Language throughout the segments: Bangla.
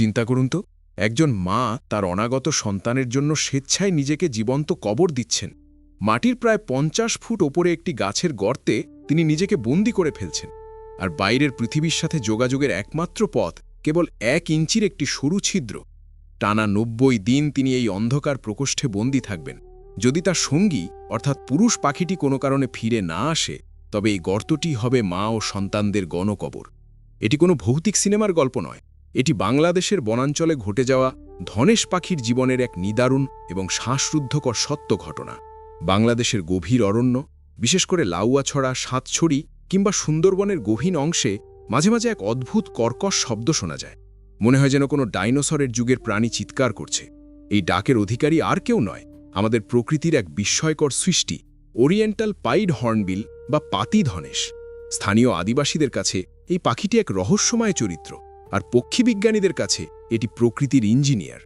চিন্তা করুন তো, একজন মা তার অনাগত সন্তানের জন্য স্বেচ্ছায় নিজেকে জীবন্ত কবর দিচ্ছেন। মাটির প্রায় পঞ্চাশ ফুট ওপরে একটি গাছের গর্তে তিনি নিজেকে বন্দি করে ফেলছেন। আর বাইরের পৃথিবীর সাথে যোগাযোগের একমাত্র পথ কেবল এক ইঞ্চির একটি সরু ছিদ্র। টানা নব্বই দিন তিনি এই অন্ধকার প্রকোষ্ঠে বন্দী থাকবেন। যদি তার সঙ্গী, অর্থাৎ পুরুষ পাখিটি কোনো কারণে ফিরে না আসে, তবে এই গর্তটি হবে মা ও সন্তানদের গণকবর। এটি কোনো ভৌতিক সিনেমার গল্প নয়। এটি বাংলাদেশের বনাঞ্চলে ঘটে যাওয়া ধনেশ পাখির জীবনের এক নিদারুণ এবং শ্বাসরুদ্ধকর সত্য ঘটনা। বাংলাদেশের গভীর অরণ্য, বিশেষ করে লাউয়াছড়া সাতছড়ি কিংবা সুন্দরবনের গভীর অংশে মাঝে মাঝে এক অদ্ভুত কর্কশ শব্দ শোনা যায়। মনে হয় যেন কোনো ডাইনোসরের যুগের প্রাণী চিৎকার করছে। এই ডাকের অধিকারী আর কেউ নয়, আমাদের প্রকৃতির এক বিস্ময়কর সৃষ্টি, ওরিয়েন্টাল পাইড হর্নবিল বা পাতি ধনেশ। স্থানীয় আদিবাসীদের কাছে এই পাখিটি এক রহস্যময় চরিত্র। আর পক্ষীবিজ্ঞানীদের কাছে এটি প্রকৃতির ইঞ্জিনিয়ার।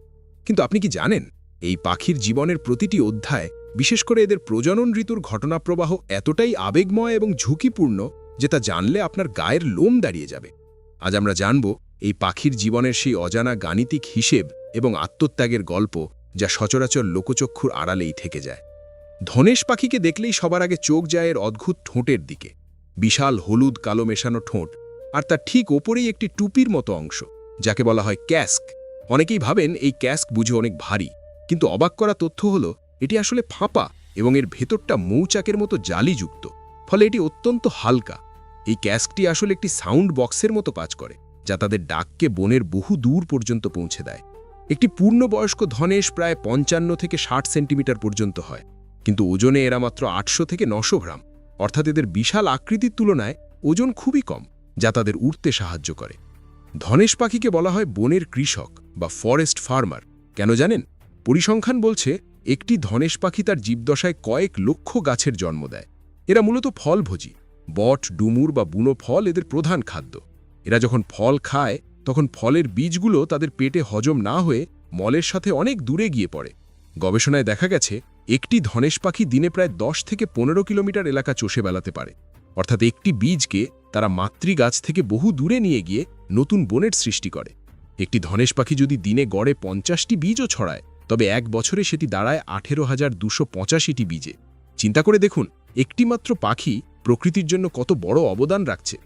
কিন্তু আপনি কি জানেন, এই পাখির জীবনের প্রতিটি অধ্যায়, বিশেষ করে এদের প্রজনন ঋতুর ঘটনাপ্রবাহ, এতটাই আবেগময় এবং ঝুঁকিপূর্ণ যে তা জানলে আপনার গায়ের লোম দাঁড়িয়ে যাবে। আজ আমরা জানব, এই পাখির জীবনের সেই অজানা গাণিতিক হিসেব এবং আত্মত্যাগের গল্প যা সচরাচর লোকচক্ষুর আড়ালেই থেকে যায়। ধনেশ পাখিকে দেখলেই সবার আগে চোখ যায় এর অদ্ভুত ঠোঁটের দিকে। বিশাল হলুদ কালো মেশানো ঠোঁট আর তার ঠিক ওপরেই একটি টুপির মতো অংশ, যাকে বলা হয় ক্যাস্ক। অনেকেই ভাবেন এই ক্যাস্ক বুঝে অনেক ভারী, কিন্তু অবাক করা তথ্য হলো, এটি আসলে ফাঁপা এবং এর ভেতরটা মৌচাকের মতো জালিযুক্ত, ফলে এটি অত্যন্ত হালকা। এই ক্যাস্কটি আসলে একটি সাউন্ড বক্সের মতো কাজ করে, যা তাদের ডাককে বনের বহু দূর পর্যন্ত পৌঁছে দেয়। একটি পূর্ণবয়স্ক ধনেশ প্রায় পঞ্চান্ন থেকে ষাট সেন্টিমিটার পর্যন্ত হয়, কিন্তু ওজনে এরা মাত্র আটশো থেকে নশো গ্রাম। অর্থাৎ এদের বিশাল আকৃতির তুলনায় ওজন খুবই কম। যা তাদের উঠতে সাহায্য করে। ধনেশ পাখিকে বলা হয় বনের কৃষক বা ফরেস্ট ফার্মার কেন জানেন? পরিসংখ্যান বলছে, একটি ধনেশ পাখি তার জীবদশায় কয়েক লক্ষ গাছের জন্ম দেয়। এরা মূলত ফলভোজী। বট, ডুমুর বা বুনো ফল এদের প্রধান খাদ্য। এরা যখন ফল খায়, তখন ফলের বীজগুলো তাদের পেটে হজম না হয়ে মলের সাথে অনেক দূরে গিয়ে পড়ে। গবেষণায় দেখা গেছে, একটি ধনেশ পাখি দিনে প্রায় দশ থেকে পনেরো কিলোমিটার এলাকা চষে বেলাতে পারে। অর্থাৎ একটি বীজকে তারা মাতৃগাছ থেকে বহু দূরে নিয়ে গিয়ে নতুন বনের সৃষ্টি করে। একটি ধনেশ পাখি যদি দিনে গড়ে পঞ্চাশটি বীজও ছড়ায়, তবে এক বছরে সেটি দাঁড়ায় আঠেরো হাজার দুশো পঁচাশিটি বীজে। চিন্তা করে দেখুন, একটিমাত্র পাখি প্রকৃতির জন্য কত বড় অবদান রাখছে।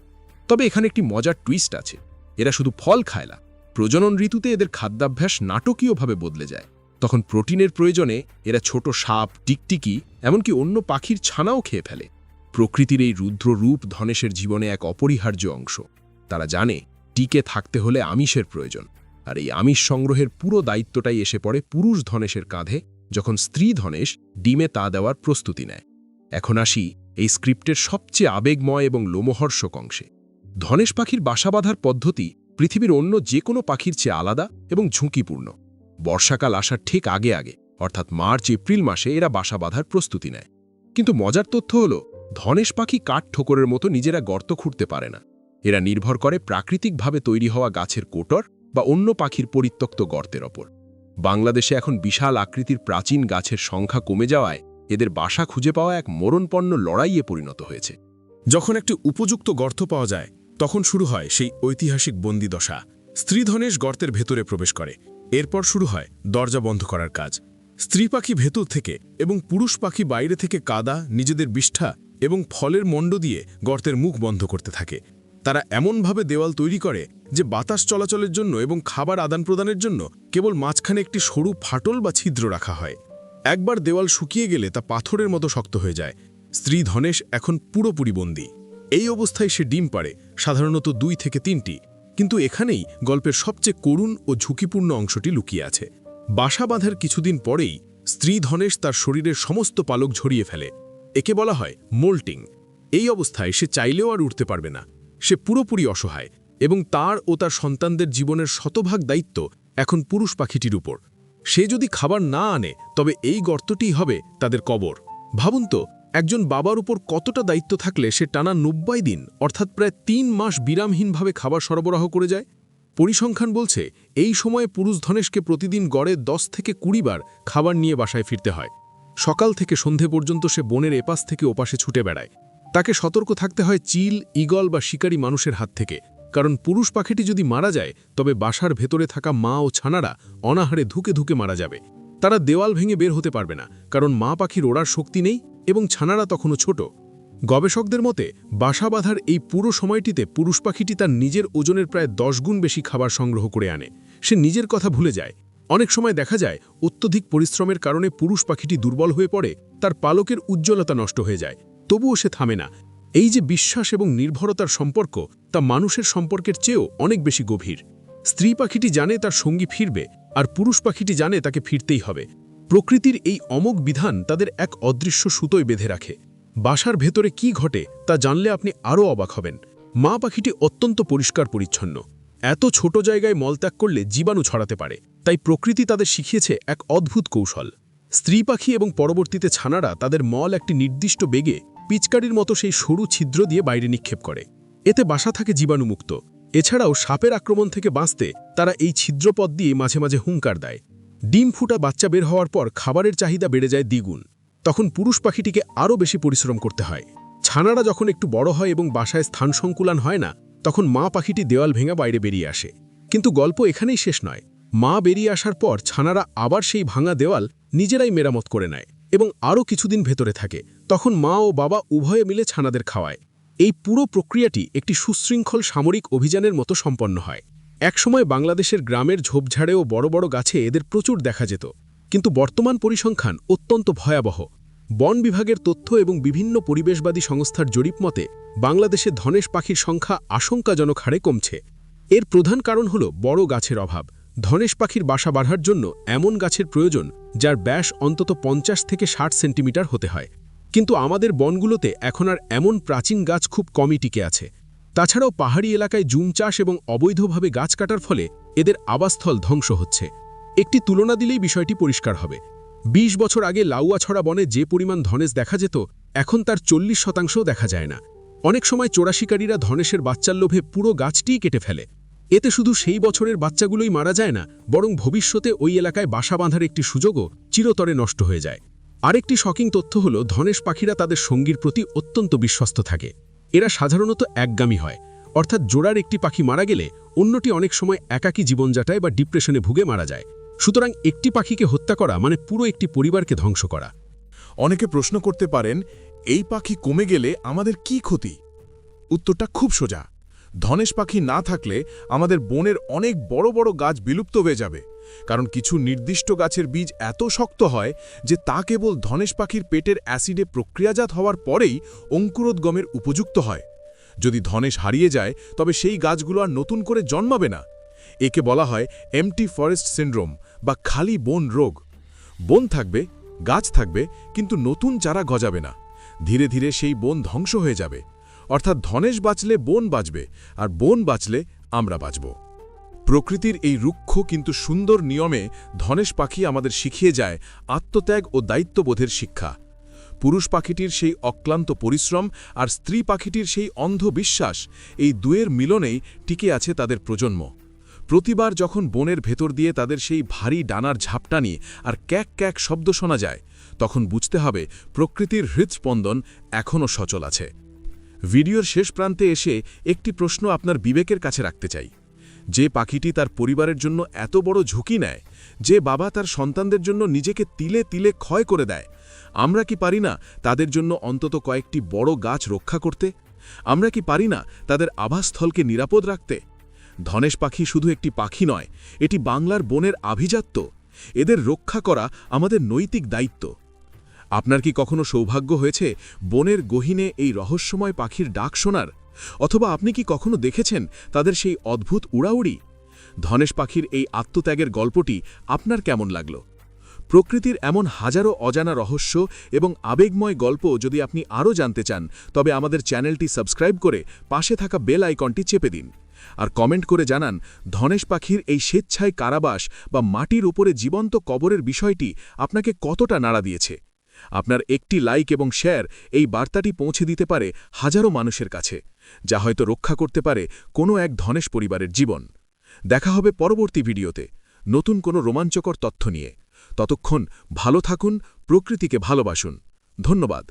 তবে এখানে একটি মজার টুইস্ট আছে। এরা শুধু ফল খায় না, প্রজনন ঋতুতে এদের খাদ্যাভ্যাস নাটকীয়ভাবে বদলে যায়। তখন প্রোটিনের প্রয়োজনে এরা ছোট সাপ, টিকটিকি, এমনকি অন্য পাখির ছানাও খেয়ে ফেলে। প্রকৃতির এই রুদ্র রূপ ধনেশের জীবনে এক অপরিহার্য অংশ। তারা জানে, টিকে থাকতে হলে আমিষের প্রয়োজন, আর এই আমিষ সংগ্রহের পুরো দায়িত্বটাই এসে পড়ে পুরুষ ধনেশের কাঁধে, যখন স্ত্রী ধনেশ ডিমে তা দেওয়ার প্রস্তুতি নেয়। এখন আসি এই স্ক্রিপ্টের সবচেয়ে আবেগময় এবং লোমহর্ষক অংশে। ধনেশ পাখির বাসা বাঁধার পদ্ধতি পৃথিবীর অন্য যে কোনো পাখির চেয়ে আলাদা এবং ঝুঁকিপূর্ণ। বর্ষাকাল আসার ঠিক আগে আগে, অর্থাৎ মার্চ, এপ্রিল মাসে এরা বাসা বাঁধার প্রস্তুতি নেয়। কিন্তু মজার তথ্য হল ধনেশ পাখি কাঠ ঠোকরের মতো নিজেরা গর্ত খুঁড়তে পারে না। এরা নির্ভর করে প্রাকৃতিকভাবে তৈরি হওয়া গাছের কোটর বা অন্য পাখির পরিত্যক্ত গর্তের ওপর। বাংলাদেশে এখন বিশাল আকৃতির প্রাচীন গাছের সংখ্যা কমে যাওয়ায় এদের বাসা খুঁজে পাওয়া এক মরণপন্ন লড়াইয়ে পরিণত হয়েছে। যখন একটি উপযুক্ত গর্ত পাওয়া যায়, তখন শুরু হয় সেই ঐতিহাসিক বন্দিদশা। স্ত্রী ধনেশ গর্তের ভেতরে প্রবেশ করে। এরপর শুরু হয় দরজা বন্ধ করার কাজ। স্ত্রী পাখি ভেতর থেকে এবং পুরুষ পাখি বাইরে থেকে কাদা, নিজেদের বিষ্ঠা এবং ফলের মণ্ড দিয়ে গর্তের মুখ বন্ধ করতে থাকে। তারা এমনভাবে দেওয়াল তৈরি করে যে বাতাস চলাচলের জন্য এবং খাবার আদান প্রদানের জন্য কেবল মাঝখানে একটি সরু ফাটল বা ছিদ্র রাখা হয়। একবার দেওয়াল শুকিয়ে গেলে তা পাথরের মতো শক্ত হয়ে যায়। স্ত্রী ধনেশ এখন পুরোপুরি বন্দী। এই অবস্থায় সে ডিম পারে সাধারণত দুই থেকে তিনটি। কিন্তু এখানেই গল্পের সবচেয়ে করুণ ও ঝুঁকিপূর্ণ অংশটি লুকিয়ে আছে। বাসা বাঁধার কিছুদিন পরেই স্ত্রী ধনেশ তার শরীরের সমস্ত পালক ঝরিয়ে ফেলে। একে বলা হয় মোল্টিং। এই অবস্থায় সে চাইলেও আর উঠতে পারবে না। সে পুরোপুরি অসহায় এবং তার ও তার সন্তানদের জীবনের শতভাগ দায়িত্ব এখন পুরুষ পাখিটির উপর। সে যদি খাবার না আনে, তবে এই গর্তটিই হবে তাদের কবর। ভাবুন তো, একজন বাবার উপর কতটা দায়িত্ব থাকলে সে টানা নব্বই দিন, অর্থাৎ প্রায় তিন মাস বিরামহীনভাবে খাবার সরবরাহ করে যায়? পরিসংখ্যান বলছে, এই সময়ে পুরুষ ধনেশকে প্রতিদিন গড়ে দশ থেকে কুড়ি বার খাবার নিয়ে বাসায় ফিরতে হয়। সকাল থেকে সন্ধে পর্যন্ত সে বনের এপাশ থেকে ওপাশে ছুটে বেড়ায়। তাকে সতর্ক থাকতে হয় চিল ইগল বা শিকারী মানুষের হাত থেকে। কারণ পুরুষ পাখিটি যদি মারা যায়, তবে বাসার ভেতরে থাকা মা ও ছানারা অনাহারে ধুকে ধুকে মারা যাবে। তারা দেওয়াল ভেঙে বের হতে পারবে না, কারণ মা পাখির ওড়ার শক্তি নেই এবং ছানারা তখনও ছোট। গবেষকদের মতে, বাসা বাঁধার এই পুরো সময়টিতে পুরুষ পাখিটি তার নিজের ওজনের প্রায় দশ গুণ বেশি খাবার সংগ্রহ করে আনে। সে নিজের কথা ভুলে যায়। অনেক সময় দেখা যায়, অত্যধিক পরিশ্রমের কারণে পুরুষ পাখিটি দুর্বল হয়ে পড়ে, তার পালকের উজ্জ্বলতা নষ্ট হয়ে যায়। তবুও সে থামে না। এই যে বিশ্বাস এবং নির্ভরতার সম্পর্ক, তা মানুষের সম্পর্কের চেয়েও অনেক বেশি গভীর। স্ত্রী পাখিটি জানে তার সঙ্গী ফিরবে, আর পুরুষ পাখিটি জানে তাকে ফিরতেই হবে। প্রকৃতির এই অমোঘ বিধান তাদের এক অদৃশ্য সুতোয় বেঁধে রাখে। বাসার ভেতরে কি ঘটে, তা জানলে আপনি আরও অবাক হবেন। মা পাখিটি অত্যন্ত পরিষ্কার পরিচ্ছন্ন এত ছোট জায়গায় মলত্যাগ করলে জীবাণু ছড়াতে পারে। তাই প্রকৃতি তাদের শিখিয়েছে এক অদ্ভুত কৌশল। স্ত্রী পাখি এবং পরবর্তীতে ছানারা তাদের মল একটি নির্দিষ্ট বেগে পিচকারির মতো সেই সরু ছিদ্র দিয়ে বাইরে নিক্ষেপ করে। এতে বাসা থাকে জীবাণুমুক্ত। এছাড়াও সাপের আক্রমণ থেকে বাঁচতে তারা এই ছিদ্রপথ দিয়ে মাঝে মাঝে হুঙ্কার দেয়। ডিম ফুটা বাচ্চা বের হওয়ার পর খাবারের চাহিদা বেড়ে যায় দ্বিগুণ। তখন পুরুষ পাখিটিকে আরও বেশি পরিশ্রম করতে হয়। ছানারা যখন একটু বড় হয় এবং বাসায় স্থান সংকুলান হয় না, তখন মা পাখিটি দেওয়াল ভেঙা বাইরে বেরিয়ে আসে। কিন্তু গল্প এখানেই শেষ নয়। মা বেরিয়ে আসার পর ছানারা আবার সেই ভাঙা দেওয়াল নিজেরাই মেরামত করে নেয় এবং আরও কিছুদিন ভেতরে থাকে। তখন মা ও বাবা উভয়ে মিলে ছানাদের খাওয়ায়। এই পুরো প্রক্রিয়াটি একটি সুশৃঙ্খল সামরিক অভিযানের মতো সম্পন্ন হয়। একসময় বাংলাদেশের গ্রামের ঝোপঝাড়ে ও বড় বড় গাছে এদের প্রচুর দেখা যেত। কিন্তু বর্তমান পরিসংখ্যান অত্যন্ত ভয়াবহ। বন বিভাগের তথ্য এবং বিভিন্ন পরিবেশবাদী সংস্থার জরিপ মতে, বাংলাদেশে ধনেশ পাখির সংখ্যা আশঙ্কাজনক হারে কমছে। এর প্রধান কারণ হল বড় গাছের অভাব। ধনেশ পাখির বাসা বাড়ার জন্য এমন গাছের প্রয়োজন যার ব্যাস অন্তত পঞ্চাশ থেকে ষাট সেন্টিমিটার হতে হয়। কিন্তু আমাদের বনগুলোতে এখন আর এমন প্রাচীন গাছ খুব কমই টিকে আছে। তাছাড়াও পাহাড়ি এলাকায় জুম চাষ এবং অবৈধভাবে গাছ কাটার ফলে এদের আবাসস্থল ধ্বংস হচ্ছে। একটি তুলনা দিলেই বিষয়টি পরিষ্কার হবে। ২০ বছর আগে লাউয়াছড়া বনে যে পরিমাণ ধনেশ দেখা যেত, এখন তার চল্লিশ শতাংশও দেখা যায় না। অনেক সময় চোরাশিকারীরা ধনেশের বাচ্চার লোভে পুরো গাছটিই কেটে ফেলে। এতে শুধু সেই বছরের বাচ্চাগুলোই মারা যায় না, বরং ভবিষ্যতে ওই এলাকায় বাসা বাঁধার একটি সুযোগও চিরতরে নষ্ট হয়ে যায়। আরেকটি শকিং তথ্য হল, ধনেশ পাখিরা তাদের সঙ্গীর প্রতি অত্যন্ত বিশ্বস্ত থাকে। এরা সাধারণত একগামী হয়, অর্থাৎ জোড়ার একটি পাখি মারা গেলে অন্যটি অনেক সময় একাকী জীবনযাত্রায় বা ডিপ্রেশনে ভুগে মারা যায়। সুতরাং একটি পাখিকে হত্যা করা মানে পুরো একটি পরিবারকে ধ্বংস করা। অনেকে প্রশ্ন করতে পারেন, এই পাখি কমে গেলে আমাদের কি ক্ষতি? উত্তরটা খুব সোজা। ধনেশ পাখি না থাকলে আমাদের বনের অনেক বড় বড় গাছ বিলুপ্ত হয়ে যাবে। কারণ কিছু নির্দিষ্ট গাছের বীজ এত শক্ত হয় যে তা কেবল ধনেশ পাখির পেটের অ্যাসিডে প্রক্রিয়াজাত হওয়ার পরেই অঙ্কুরোদ্গমের উপযুক্ত হয়। যদি ধনেশ হারিয়ে যায়, তবে সেই গাছগুলো আর নতুন করে জন্মাবে না। একে বলা হয় এমটি ফরেস্ট সিন্ড্রোম বা খালি বন রোগ। বন থাকবে, গাছ থাকবে, কিন্তু নতুন চারা গজাবে না। ধীরে ধীরে সেই বন ধ্বংস হয়ে যাবে। অর্থাৎ ধনেশ বাঁচলে বন বাঁচবে, আর বন বাঁচলে আমরা বাঁচব। প্রকৃতির এই রুক্ষ কিন্তু সুন্দর নিয়মে ধনেশ পাখি আমাদের শিখিয়ে যায় আত্মত্যাগ ও দায়িত্ববোধের শিক্ষা। পুরুষ পাখিটির সেই অক্লান্ত পরিশ্রম আর স্ত্রী পাখিটির সেই অন্ধ বিশ্বাস এই দুয়ের মিলনেই টিকে আছে তাদের প্রজন্ম। প্রতিবার যখন বনের ভেতর দিয়ে তাদের সেই ভারী ডানার ঝাপটানি আর ক্যাক ক্যাক শব্দ শোনা যায়, তখন বুঝতে হবে প্রকৃতির হৃদস্পন্দন এখনও সচল আছে। ভিডিওর শেষ প্রান্তে এসে একটি প্রশ্ন আপনার বিবেকের কাছে রাখতে চাই। যে পাখিটি তার পরিবারের জন্য এত বড় ঝুঁকি নেয়, যে বাবা তার সন্তানদের জন্য নিজেকে তিলে তিলে ক্ষয় করে দেয়, আমরা কি পারি না তাদের জন্য অন্তত কয়েকটি বড় গাছ রক্ষা করতে? আমরা কি পারি না তাদের আবাসস্থলকে নিরাপদ রাখতে? ধনেশ পাখি শুধু একটি পাখি নয়, এটি বাংলার বনের আভিজাত্য। এদের রক্ষা করা আমাদের নৈতিক দায়িত্ব। আপনার কি কখনো সৌভাগ্য হয়েছে বনের গহীনে এই রহস্যময় পাখির ডাক শোনার? অথবা আপনি কি কখনো দেখেছেন তাদের সেই অদ্ভুত উড়াউড়ি? ধনেশ পাখির এই আত্মত্যাগের গল্পটি আপনার কেমন লাগল? প্রকৃতির এমন হাজারো অজানা রহস্য এবং আবেগময় গল্প যদি আপনি আরও জানতে চান, তবে আমাদের চ্যানেলটি সাবস্ক্রাইব করে পাশে থাকা বেল আইকনটি চেপে দিন। আর কমেন্ট করে জানান, ধনেশ পাখির এই স্বেচ্ছায় কারাবাস বা মাটির উপরে জীবন্ত কবরের বিষয়টি আপনাকে কতটা নাড়া দিয়েছে? আপনার একটি লাইক এবং শেয়ার এই বার্তাটি পৌঁছে দিতে পারে হাজারো মানুষের কাছে, যা হয়তো রক্ষা করতে পারে কোনো এক ধনেশ পরিবারের জীবন। দেখা হবে পরবর্তী ভিডিওতে। নতুন কোনো রোমাঞ্চকর তথ্য নিয়ে। ততক্ষণ ভালো থাকুন, প্রকৃতিকে ভালোবাসুন। ধন্যবাদ।